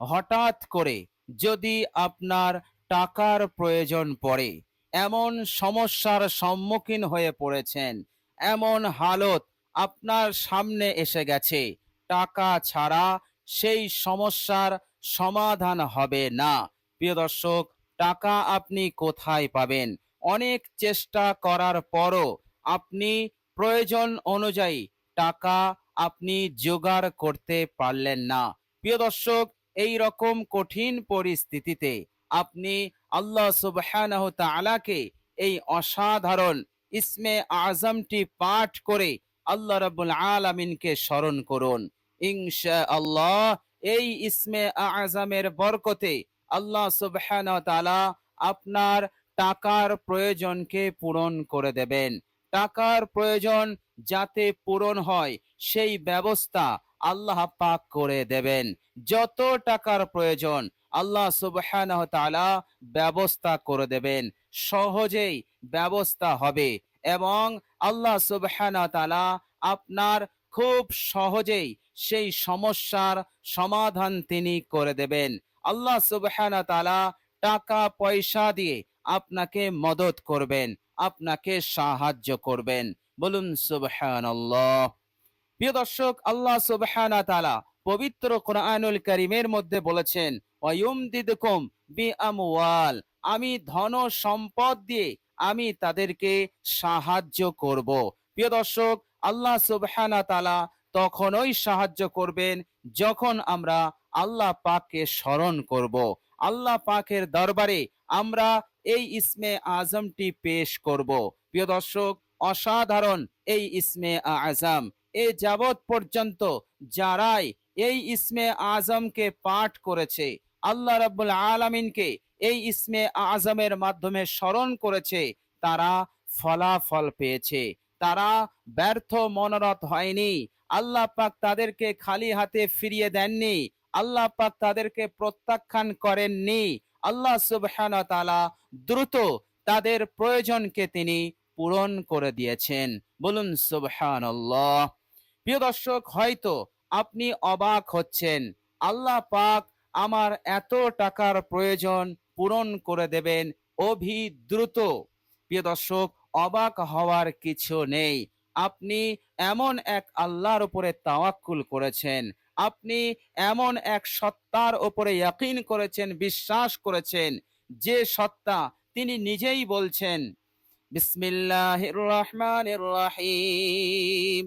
হঠাৎ করে যদি আপনার টাকার প্রয়োজন পড়ে, এমন সমস্যার সম্মুখীন হয়ে পড়েছেন, এমন হালত আপনার সামনে এসে গেছে, টাকা ছাড়া সেই সমস্যার সমাধান হবে না। প্রিয় দর্শক, টাকা আপনি কোথায় পাবেন? অনেক চেষ্টা করার পরও আপনি প্রয়োজন অনুযায়ী টাকা আপনি জোগাড় করতে পারলেন না। প্রিয় দর্শক এই রকম কঠিন পরিস্থিতিতে আপনি আল্লাহ সুবহানাহ তাআলাকে এই অসাধারণ ইসমে আজমটি পাঠ করে আল্লাহ রাব্বুল আলামিনকে স্মরণ করুন। ইনশা আল্লাহ এই ইসমে আজমের বরকতে আল্লাহ তাআলা আপনার টাকার প্রয়োজনকে পূরণ করে দেবেন। টাকার প্রয়োজন যাতে পূরণ হয় সেই ব্যবস্থা আল্লাহ পাক করে দেবেন। যত টাকার প্রয়োজন, আল্লাহ সুবহানাহু ব্যবস্থা করে দেবেন। সহজেই ব্যবস্থা হবে এবং আল্লাহ সুবহানাহু আপনার খুব সহজেই সেই সমস্যার সমাধান তিনি করে দেবেন। আল্লাহ সুবহানাহু টাকা, পয়সা দিয়ে আপনাকে মদত করবেন, আপনাকে সাহায্য করবেন। বলুন সুবহানাল্লাহ। প্রিয় দর্শক, আল্লাহ সুবহানাহু ওয়া তাআলা পবিত্র কোরআনুল কারীমের মধ্যে বলেছেন আমি ধন সম্পদ দিয়ে আমি তাদেরকে সাহায্য করব। প্রিয় দর্শক, আল্লাহ সুবহানাহু ওয়া তাআলা তখনই সাহায্য করবেন যখন আমরা আল্লাহ পাককে স্মরণ করব। আল্লাহ পাকের দরবারে আমরা এই ইসমে আজমটি পেশ করব। প্রিয় দর্শক, অসাধারণ এই ইসমে আজম এ যাবৎ পর্যন্ত যারাই এই ইসমে আজমকে পাঠ করেছে, আল্লাহ রাব্বুল আলামিনকে এই ইসমে আজমের মাধ্যমে স্মরণ করেছে, তারা ফলাফল পেয়েছে। তারা ব্যর্থ মনোরথ হয়নি। আল্লাহ পাক তাদেরকে খালি হাতে ফিরিয়ে দেননি। আল্লাহ পাক তাদেরকে প্রত্যাখ্যান করেননি। আল্লাহ সুবহানাহু ওয়া তাআলা দ্রুত তাদের প্রয়োজনকে তিনি পূরণ করে দিয়েছেন। বলুন সুবহানাল্লাহ। প্রিয় দর্শক, হয়তো আপনি অবাক হচ্ছেন। আল্লাহ পাক আমার এত টাকার প্রয়োজন পূরণ করে দেবেন অভি দ্রুত প্রিয় দর্শক, অবাক হওয়ার কিছু নেই। আপনি এমন এক আল্লাহর উপরে তাওয়াক্কুল করেছেন। আপনি এমন এক সত্তার উপরে ইয়াকিন করেছেন, বিশ্বাস করেছেন, যে সত্তা তিনি নিজেই বলছেন, বিসমিল্লাহির রহমানির রহিম।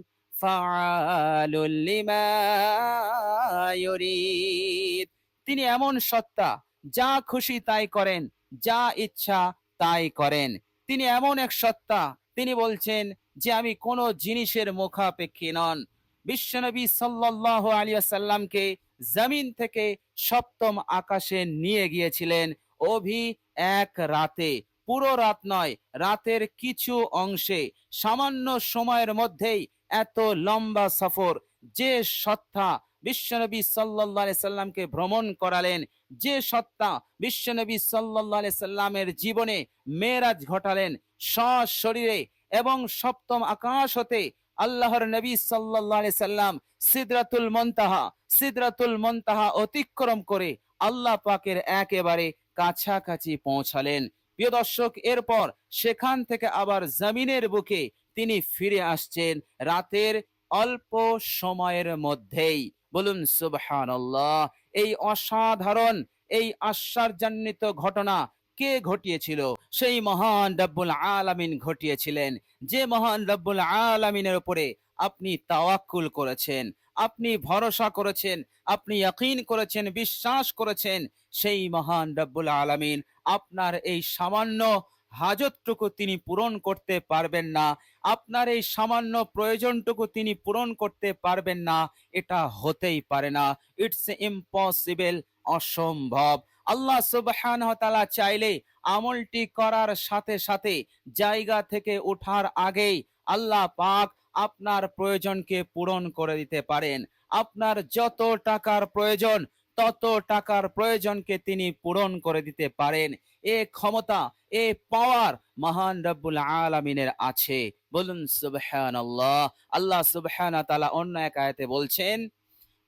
তিনি এমন সত্তা, যা খুশি তাই করেন, যা ইচ্ছা তাই করেন। তিনি এমন এক সত্তা, তিনি বলছেন যে আমি কোনো জিনিসের মুখাপেক্ষী নন। বিশ্বনবী সাল্লাহ আলিয়া সাল্লামকে জমিন থেকে সপ্তম আকাশে নিয়ে গিয়েছিলেন। অভি এক রাতে, পুরো রাত নয়, রাতের কিছু অংশে, সামান্য সময়ের মধ্যেই এত লম্বা সফর, যে সত্তা বিশ্বনবী সাল্লাহ সাল্লামকে ভ্রমণ করালেন, যে সত্তা বিশ্বনবী সাল্লাহ সাল্লামের জীবনে মেয়েরাজ ঘটালেন, সশরীরে এবং সপ্তম আকাশ হতে আল্লাহর নবী সাল্লাহ সাল্লাম সিদরাতুল মন্তাহা সিদরাতুল মন্তাহা অতিক্রম করে আল্লাহ পাকের একেবারে কাছাকাছি পৌঁছালেন। প্রিয় দর্শক, এরপর সেখান থেকে আবার জমিনের বুকে তিনি ফিরে আসছেন রাতের অল্প সময়ের মধ্যেই। বলুন, সুবহানাল্লাহ, এই অসাধারণ, এই আশ্চর্যান্বিত ঘটনা কে ঘটিয়েছিল? সেই মহান রব্বুল আলামিন ঘটিয়েছিলেন। যে মহান রব্বুল আলামিনের উপরে আপনি তাওয়াক্কুল করেছেন, আপনি ভরসা করেছেন, আপনি ইয়াকিন করেছেন, বিশ্বাস করেছেন, সেই মহান রব্বুল আলামিন আপনার এই সামান্য হাজতটুকু তিনি পূরণ করতে পারবেন না। আপনার এই সামান্য প্রয়োজনটুকু তিনি পূরণ করতে পারবেন না। এটা হতেই পারে না। ইটস ইম্পসিবল অসম্ভব। আল্লাহ সুবহানাহু ওয়া চাইলে আমলটি করার সাথে সাথে জায়গা থেকে ওঠার আগেই আল্লাহ পাক আপনার প্রয়োজনকে পূরণ করে দিতে পারেন। আপনার যত টাকার প্রয়োজন, তত টাকার প্রয়োজনকে তিনি পূরণ করে দিতে পারেন। এ ক্ষমতা এ পাওয়ার মহান রব্বুল আলামিনের আছে বলুন সুবহানাল্লাহ আল্লাহ সুবহানাহু ওয়া তাআলা অন্য এক আয়াতে বলছেন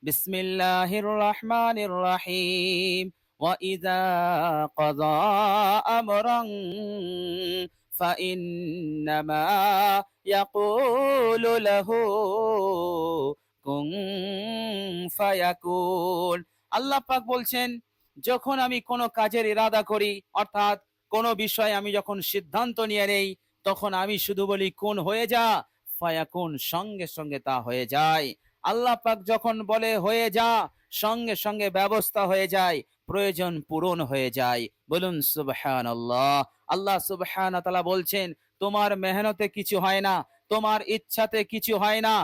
বিসমিল্লাহির রহমানির রহিম وإذا قضى أمرا فإنما يقول له কুন ফায়াকুন আল্লাহ পাক বলছেন যখন আমি কোনো কাজের ইরাদা করি অর্থাৎ কোনো বিষয়ে আমি যখন সিদ্ধান্ত নিয়ে নেই, তখন আমি শুধু বলি, কোন হয়ে যা? ফায়াকুন, সঙ্গে সঙ্গে তা হয়ে যায়। আল্লাহ পাক যখন বলে, হয়ে যা, সঙ্গে সঙ্গে ব্যবস্থা হয়ে যায়, প্রয়োজন পূরণ হয়ে যায়। বলুন সুবহান আল্লাহ আল্লাহ সুবহান তালা বলছেন, তোমার মেহনতে কিছু হয় না, তোমার ইচ্ছাতে কিছু হয় না,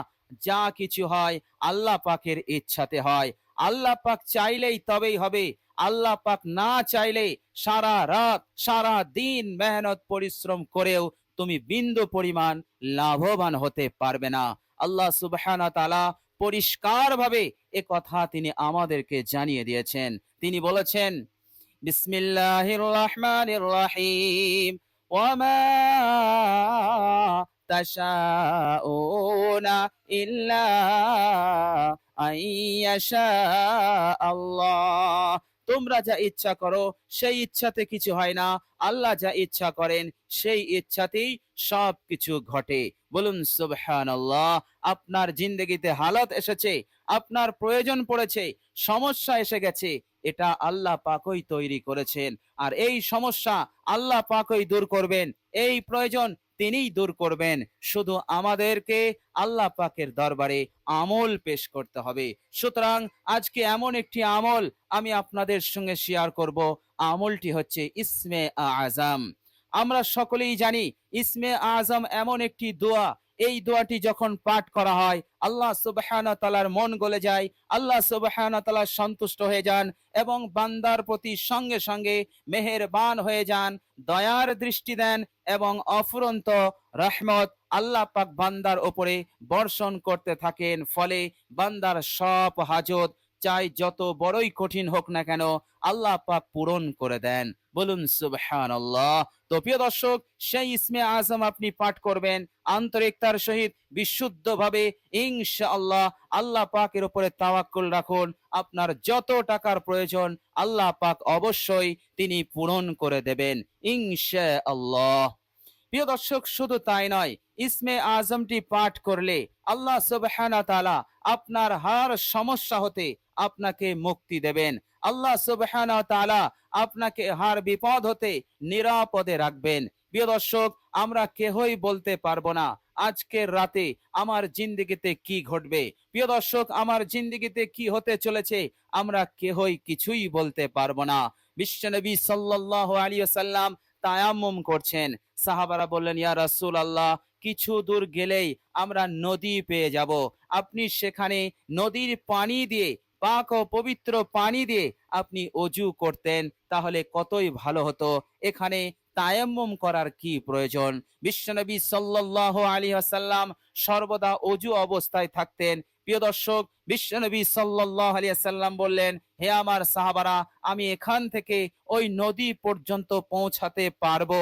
যা কিছু হয় আল্লাহ পাকের ইচ্ছাতে হয়। আল্লাহ পাক চাইলেই তবেই হবে। আল্লাহ পাক না চাইলে সারা রাত, সারা দিন মেহনত, পরিশ্রম করেও তুমি বিন্দু পরিমাণ লাভবান হতে পারবে না। আল্লাহ সুবহানা পরিষ্কার ভাবে এ কথা তিনি আমাদেরকে জানিয়ে দিয়েছেন। তিনি বলেছেন, বিসমিল্লাহির রহমানির রহিম ইল্লা আইয়াশা আল্লাহ। তোমরা যা ইচ্ছা করো, সেই ইচ্ছাতে কিছু হয় না। আল্লাহ যা ইচ্ছা করেন, সেই ইচ্ছাতেই সব কিছু ঘটে। বলুন সুবহান আপনার জিন্দগিতে হালত এসেছে, আপনার প্রয়োজন পড়েছে, সমস্যা এসে গেছে, এটা আল্লাহ পাকই তৈরি করেছেন। আর এই সমস্যা আল্লাহ পাকই দূর করবেন। এই প্রয়োজন তিনিই দূর করবেন। শুধু আমাদেরকে আল্লাহ পাকের দরবারে আমল পেশ করতে হবে। সুতরাং আজকে এমন একটি আমল আমি আপনাদের সঙ্গে শেয়ার করব। আমলটি হচ্ছে ইসমে আজম আমরা সকলেই জানি, ইসমে আজম এমন একটি দোয়া এই দোয়াটি যখন পাঠ করা হয়, আল্লাহ সুবাহানা তালার মন গলে যায়, আল্লাহ সুবাহানা তালা সন্তুষ্ট হয়ে যান এবং বান্দার প্রতি সঙ্গে সঙ্গে মেহেরবান হয়ে যান, দয়ার দৃষ্টি দেন এবং অফুরন্ত রহমত আল্লাহ পাক বান্দার ওপরে বর্ষণ করতে থাকেন। ফলে বান্দার সব হাজত চাই যত বড়ই কঠিন হোক না কেন, আল্লাহ পাক পূরণ করে দেন। বলুন সুবহান আল্লাহ তো প্রিয় দর্শক, সেই ইসমে আজম আপনি পাঠ করবেন, আন্তরিকতার সহিত বিশুদ্ধভাবে ইনশাআল্লাহ আল্লাহ আল্লাহ পাকের উপরে তাওয়াক্কুল রাখুন। আপনার যত টাকার প্রয়োজন, আল্লাহ পাক অবশ্যই তিনি পূরণ করে দেবেন, ইনশাআল্লাহ। প্রিয় দর্শক, শুধু তাই নয়, ইসমে আজমটি পাঠ করলে আল্লাহ সুবহানা আপনার হার সমস্যা হতে আপনাকে মুক্তি দেবেন। আল্লাহ সুবহানা আপনাকে হার বিপদ হতে নিরাপদে রাখবেন। প্রিয় দর্শক, আমরা কেহই বলতে পারব না, আজকের রাতে আমার জিন্দিগিতে কি ঘটবে। প্রিয় দর্শক, আমার জিন্দিগিতে কি হতে চলেছে, আমরা কেহই কিছুই বলতে পারব না। বিশ্বনবী সাল্লাল্লাহু আলাইহি ওয়াসাল্লাম তায়াম্মুম করছেন। সাহাবারা বললেন, ইয়া রাসুল আল্লাহ কিছু দূর গেলেই আমরা নদী পেয়ে যাব। আপনি সেখানে নদীর পানি দিয়ে, পাক ও পবিত্র পানি দিয়ে আপনি অজু করতেন, তাহলে কতই ভালো হতো। এখানে তায়াম্মুম করার কি প্রয়োজন? বিশ্বনবী সাল্লাল্লাহু আলাইহি ওয়াসাল্লাম সর্বদা অজু অবস্থায় থাকতেন। প্রিয় দর্শক, বিশ্বনবী সাল্লাল্লাহু আলাইহি ওয়াসাল্লাম বললেন, হে আমার সাহাবারা, আমি এখান থেকে ওই নদী পর্যন্ত পৌঁছাতে পারব।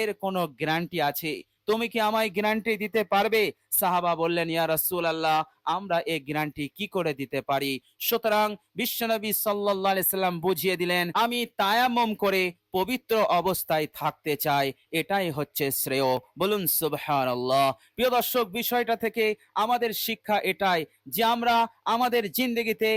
এর কোনো গ্যারান্টি আছে? তুমি কি আমায় গ্যারান্টি দিতে পারবে? সাহাবা বললেন, ইয়া রাসূল আল্লাহ আমরা এই গ্যারান্টি কি করে দিতে পারি? সুতরাং বিশ্বনবী আলাইহি সাল্লাম বুঝিয়ে দিলেন, আমি তায়াম্মুম করে পবিত্র অবস্থায় থাকতে চাই, এটাই হচ্ছে শ্রেয়। বলুন, সুবহানাল্লাহ। প্রিয় দর্শক, বিষয়টা থেকে আমাদের শিক্ষা এটাই যে আমরা আমাদের জিন্দগিতে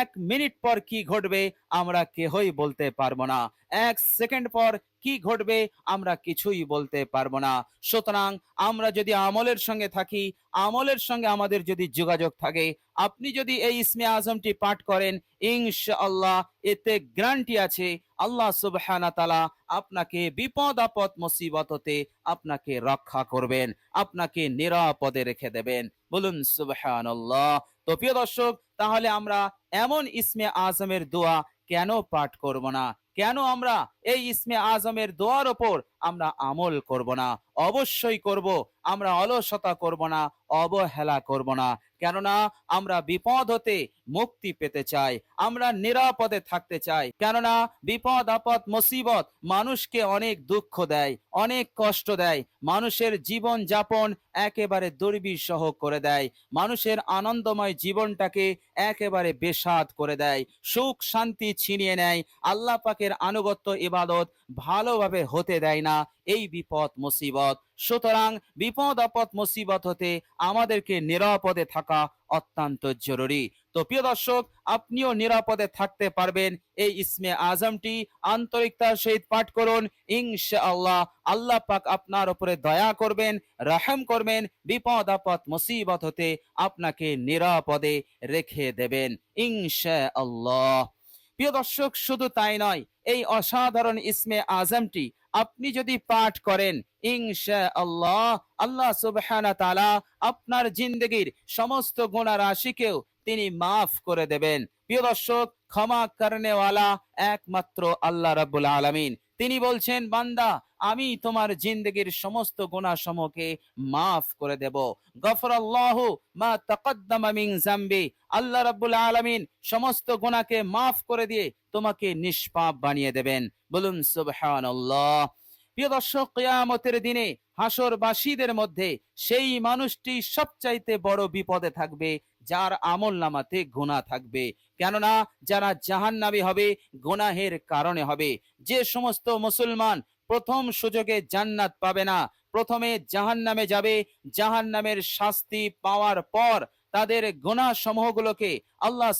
এক মিনিট পর কি ঘটবে, আমরা কেহই বলতে পারব না। এক সেকেন্ড পর কি ঘটবে আমরা কিছুই বলতে পারব না। সুতরাং আমরা যদি আমলের সঙ্গে থাকি, আমলের সঙ্গে আমাদের যদি যোগাযোগ থাকে, আপনি যদি এই ইসমে আজমটি পাঠ করেন, ইনশাআল্লাহ এতে গ্যারান্টি আছে, আল্লাহ সুবহানা তালা আপনাকে বিপদ, আপদ, মুসিবত হতে আপনাকে রক্ষা করবেন, আপনাকে নিরাপদে রেখে দেবেন। বলুন সুবহানাল্লাহ। তো প্রিয় দর্শক, তাহলে আমরা এমন ইসমে আজমের দোয়া কেন পাঠ করব না? কেন আমরা এই ইসমে আজমের দোয়ার ওপর আমরা আমল করব না, অবশ্যই করব, আমরা অলসতা করব না, অবহেলা করব না। কেননা আমরা বিপদ হতে মুক্তি পেতে চাই, আমরা নিরাপদে থাকতে চাই। কেননা বিপদ, আপদ, মুসিবত মানুষকে অনেক দুঃখ দেয়, অনেক কষ্ট দেয়। মানুষের জীবন যাপন একেবারে দুর্বিষহ করে দেয়। মানুষের আনন্দময় জীবনটাকে একেবারে বেসাদ করে দেয়। সুখ শান্তি ছিনিয়ে নেয়। আল্লাহ পাকের আনুগত্য ইবাদত ভালোভাবে হতে দেয় না। এই বিপদ, মুসিবত। সুতরাং বিপদ, আপদ, মুসিবত হতে আমাদেরকে নিরাপদে থাকা অত্যন্ত জরুরি। তো প্রিয় দর্শক, আপনিও নিরাপদে থাকতে পারবেন এই ইসমে আজমটি। আন্তরিকতার সহিত পাঠ করুন। ইনশাআল্লাহ আল্লাহ আল্লাহ পাক আপনার উপরে দয়া করবেন, রহম করবেন, বিপদ, আপদ, মুসিবত হতে আপনাকে নিরাপদে রেখে দেবেন। ইনশাআল্লাহ। প্রিয় দর্শক, শুধু তাই নয়, এই অসাধারণ ইসমে আজমটি আপনি যদি পাঠ করেন ইনশা আল্লাহ আল্লাহ সুবহানা তাআলা আপনার জিন্দগির সমস্ত গুণা রাশিকেও তিনি মাফ করে দেবেন। প্রিয় দর্শক, ক্ষমা করনেওয়ালা একমাত্র আল্লাহ রাব্বুল আলামিন। তিনি বলছেন, বান্দা আমি তোমার জিন্দগির সমস্ত গুণাসমূহকে মাফ করে দেব। গফরাল্লাহু মা তাকাদ্দামা মিন জামবি আল্লাহ রাব্বুল আলামিন সমস্ত গুনাহকে মাফ করে দিয়ে তোমাকে নিষ্পাপ বানিয়ে দেবেন। বলুন, সুবহানাল্লাহ। প্রিয় দর্শক, কিয়ামতের দিনে হাসরবাসীদের মধ্যে সেই মানুষটি সবচাইতে বড় বিপদে থাকবে, যার আমল নামাতে গুনাহ থাকবে। কেননা, যারা জাহান্নামী হবে, গুনাহের কারণে হবে। যে সমস্ত মুসলমান প্রথম সুযোগে জান্নাত পাবে না। প্রথমে জাহান্নামে যাবে। জাহান্নামের শাস্তি পাওয়ার পর তাদের গুনাহ সমূহগুলোকে আল্লাহ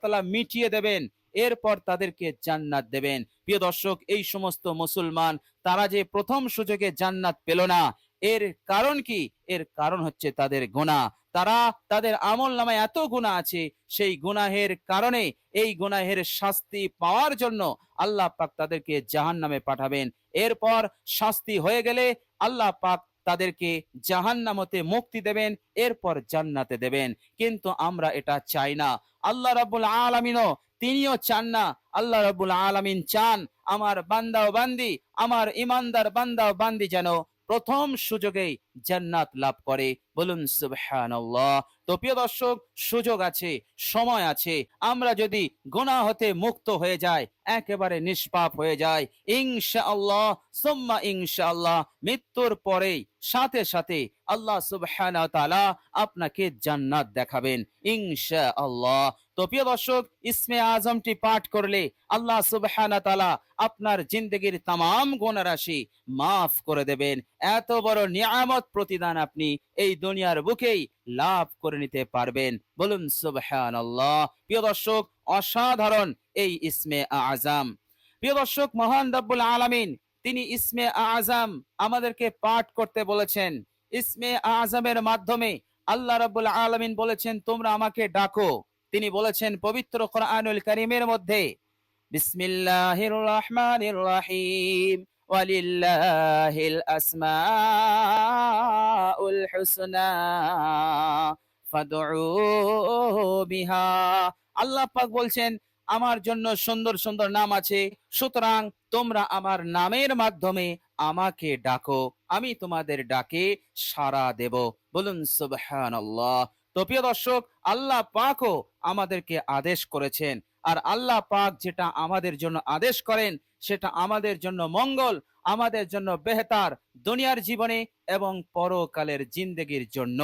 তাআলা মিটিয়ে দেবেন। এরপর তাদেরকে জান্নাত দেবেন। প্রিয় দর্শক, এই সমস্ত মুসলমান, তারা যে প্রথম সুযোগে জান্নাত পেল না, এর কারণ কি? এর কারণ হচ্ছে তাদের গুনাহ। তারা তাদের আমল নামায় এত গুনাহ আছে, সেই গুনাহের কারণে, এই গুনাহের শাস্তি পাওয়ার জন্য আল্লাহ পাক তাদেরকে জাহান্নামে পাঠাবেন। এরপর শাস্তি হয়ে গেলে আল্লাহ পাক তাদেরকে জাহান্নামতে মুক্তি দেবেন, এরপর জান্নাতে দেবেন। কিন্তু আমরা এটা চাই না। আল্লাহ রাব্বুল আলামিনও তিনিও চান না। আল্লাহ রাব্বুল আলামিন চান আমার বান্দা ও বান্দি, আমার ইমানদার বান্দা ও বান্দি যেন প্রথম সুযোগেই জান্নাত লাভ করে। বলুন, সুবহানাল্লাহ। তো প্রিয় দর্শক, সুযোগ আছে, সময় আছে। আমরা যদি গুনাহ হতে মুক্ত হয়ে যায় একেবারে নিষ্পাপ হয়ে যায় ইনশাআল্লাহ, সুম্মা ইনশাআল্লাহ, মৃত্যুর পরেই সাথে সাথে আল্লাহ সুবহানাহু তাআলা আপনাকে জান্নাত দেখাবেন, ইনশাআল্লাহ। তো প্রিয় দর্শক, ইসমে আজমটি পাঠ করলে আল্লাহ সুবহানাহু ওয়া তাআলা আপনার জিন্দগির তাম গুনাহ রাশি মাফ করে দেবেন। এত বড় নিয়ামত প্রতিদান আপনি এই দুনিয়ার বুকেই লাভ করে নিতে পারবেন। বলুন, সুবহানাল্লাহ। প্রিয় দর্শক, অসাধারণ এই ইসমে আজম প্রিয় দর্শক, মহান রব্বুল আলামিন, তিনি ইসমে আজম আমাদেরকে পাঠ করতে বলেছেন। ইসমে আজমের মাধ্যমে আল্লাহ রাব্বুল আলামিন বলেছেন, তোমরা আমাকে ডাকো। তিনি বলেছেন, পবিত্র কোরআনুল কারীমের মধ্যে, বিসমিল্লাহির রহমানির রহিম। ওয়ালিল্লাহিল আসমাউল হুসনা ফাদউ বিহা। আল্লাহ পাক বলছেন, আমার জন্য সুন্দর সুন্দর নাম আছে। সুতরাং তোমরা আমার নামের মাধ্যমে আমাকে ডাকো। আমি তোমাদের ডাকে সাড়া দেব। বলুন, সুবহানাল্লাহ। তো প্রিয় দর্শক, আল্লাহ পাকও আমাদেরকে আদেশ করেছেন। আর আল্লাহ পাক যেটা আমাদের জন্য আদেশ করেন সেটা আমাদের জন্য মঙ্গল, আমাদের জন্য বেহতার দুনিয়ার জীবনে এবং পরকালের জিন্দগির জন্য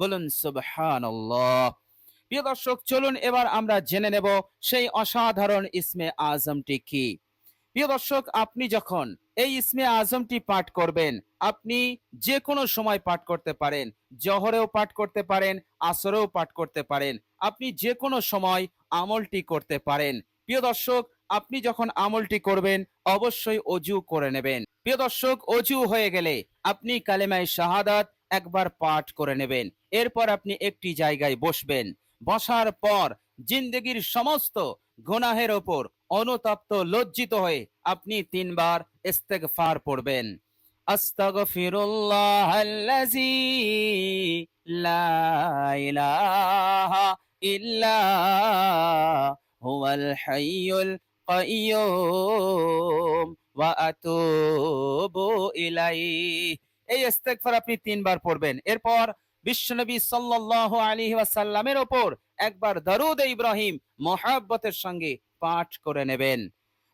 বলুন, সুবহানাল্লাহ। প্রিয় দর্শক, চলুন এবার আমরা জেনে নেব সেই অসাধারণ ইসমে আজমটি কি। প্রিয় দর্শক, আপনি যখন এই ইসমে আজমটি পাঠ করবেন, আপনি যে কোনো সময় পাঠ করতে পারেন, জহরেও পাঠ করতে পারেন, আসরেও পাঠ করতে পারেন, আপনি যে কোনো সময় আমলটি করতে পারেন। প্রিয় দর্শক আপনি যখন আমলটি করবেন, অবশ্যই অজু করে নেবেন। প্রিয় দর্শক, অজু হয়ে গেলে আপনি কালেমায় শাহাদাত একবার পাঠ করে নেবেন। এরপর আপনি একটি জায়গায় বসবেন। বসার পর জিন্দগির সমস্ত গুনাহের ওপর অনুতপ্ত, লজ্জিত হয়ে আপনি তিনবার ইস্তেগফার পড়বেন। আস্তাগফিরুল্লাহ আল্লাযী ইল্লা কাইয়্যুম ওয়া আতুবু এই ইস্তেগফার আপনি তিনবার পড়বেন। এরপর বিশ্বনবী সাল্লাল্লাহু আলাইহি ওয়াসাল্লামের ওপর একবার দরুদ ইব্রাহিম মহাব্বতের সঙ্গে পাঠ করে নেবেন।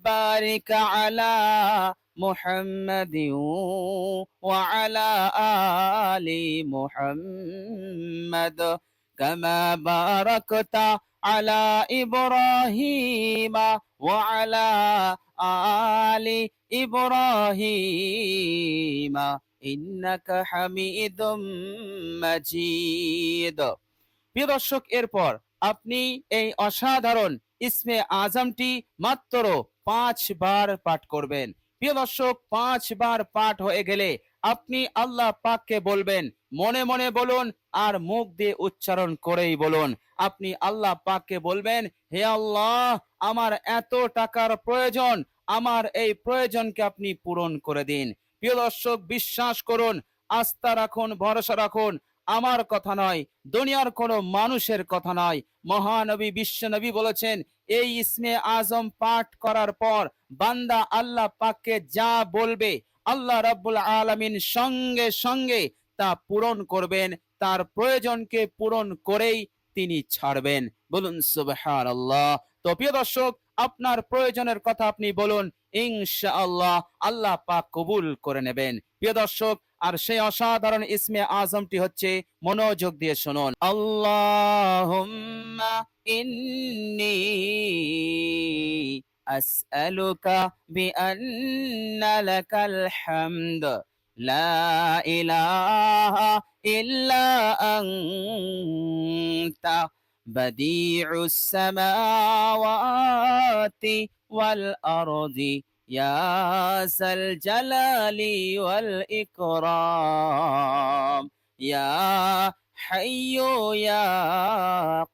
بارك على محمد وعلى آل محمد كما باركت على إبراهيم وعلى آل إبراهيم إنك حميد مجيد প্রিয় দর্শক এরপর আপনি এই অসাধারণ ইসমে আজমটি মাত্র পাঁচবার পাঠ করবেন। প্রিয় দর্শক, পাঁচবার পাঠ হয়ে গেলে আপনি আল্লাহ পাককে বলবেন, মনে মনে বলুন আর মুখ দিয়ে উচ্চারণ করেই বলুন। আপনি আল্লাহ পাককে বলবেন, হে আল্লাহ, আমার এত টাকার প্রয়োজন, আমার এই প্রয়োজনকে আপনি পূরণ করে দিন। প্রিয় দর্শক, বিশ্বাস করুন, আস্থা রাখুন, ভরসা রাখুন, আমার কথা নয়, দুনিয়ার কোনো মানুষের কথা নয়। মহানবী, বিশ্বনবী বলেছেন এই ইসমে আজম পাঠ করার পর বান্দা আল্লাহ পাককে যা বলবে আল্লাহ রাব্বুল আলামিন সঙ্গে সঙ্গে তা পূরণ করবেন। তার প্রয়োজনকে পূরণ করেই তিনি ছাড়বেন। বলুন, সুবহানাল্লাহ। তো প্রিয় দর্শক, আপনার প্রয়োজনের কথা আপনি বলুন, ইনশাআল্লাহ আল্লাহ পাক কবুল করে নেবেন। প্রিয় দর্শক আর সেই অসাধারণ ইসমে আজমটি হচ্ছে মনোযোগ দিয়ে শুনুন আল্লাহুম্মা ইন্নী আসআলুকা বিআন্না লাকাল হামদ লা ইলাহা ইল্লা আনতা بديع السماوات والأرض يا ذا الجلال والإكرام يا حي يا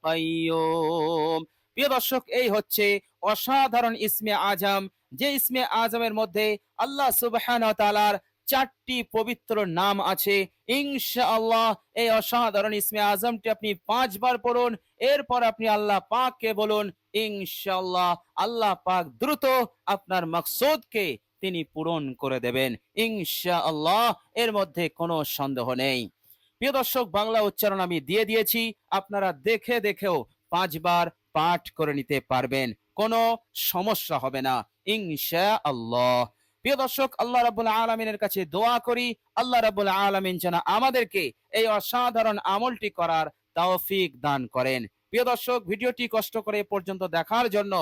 قيوم প্রিয় দর্শক এই হচ্ছে অসাধারণ ইসমে আজম যে ইসমে আজমের মধ্যে আল্লাহ সুবহানাহু ওয়া তাআলার চারটি পবিত্র নাম আছে ইনশাআল্লাহ এই অসাধারণ ইসমে আজমটি আপনি পাঁচবার পড়ুন এরপর আপনি আল্লাহ পাককে বলুন ইনশাআল্লাহ আল্লাহ পাক দ্রুত আপনার মাকসুদকে তিনি পূরণ করে দেবেন। ইনশাআল্লাহ এর মধ্যে কোনো সন্দেহ নেই। প্রিয় দর্শক, বাংলা উচ্চারণ আমি দিয়ে দিয়েছি। আপনারা দেখে দেখেও পাঁচবার পাঠ করে নিতে পারবেন। কোনো সমস্যা হবে না। ইনশাআল্লাহ। প্রিয় দর্শক, আল্লাহ রাব্বুল আলামিনের কাছে দোয়া করি। আল্লাহ রাব্বুল আলামিন যেন আমাদেরকে এই অসাধারণ আমলটি করার তৌফিক দান করেন। প্রিয় দর্শক, ভিডিওটি কষ্ট করে পর্যন্ত দেখার জন্য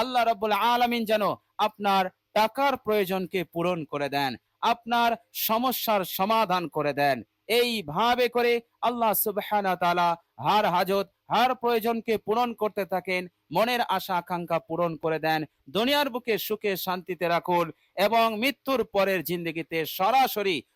আল্লাহ রাব্বুল আলামিন যেন আপনার টাকার প্রয়োজনকে পূরণ করে দেন, আপনার সমস্যার সমাধান করে দেন। এইভাবে করে আল্লাহ সুবহানাহু ওয়া হার হাজত, হার প্রয়োজনকে পূরণ করতে থাকেন, মনের আশা, আকাঙ্ক্ষা পূরণ করে দেন, দুনিয়ার বুকে সুখে শান্তিতে রাখুন এবং মৃত্যুর পরের জিন্দগিতে সরাসরি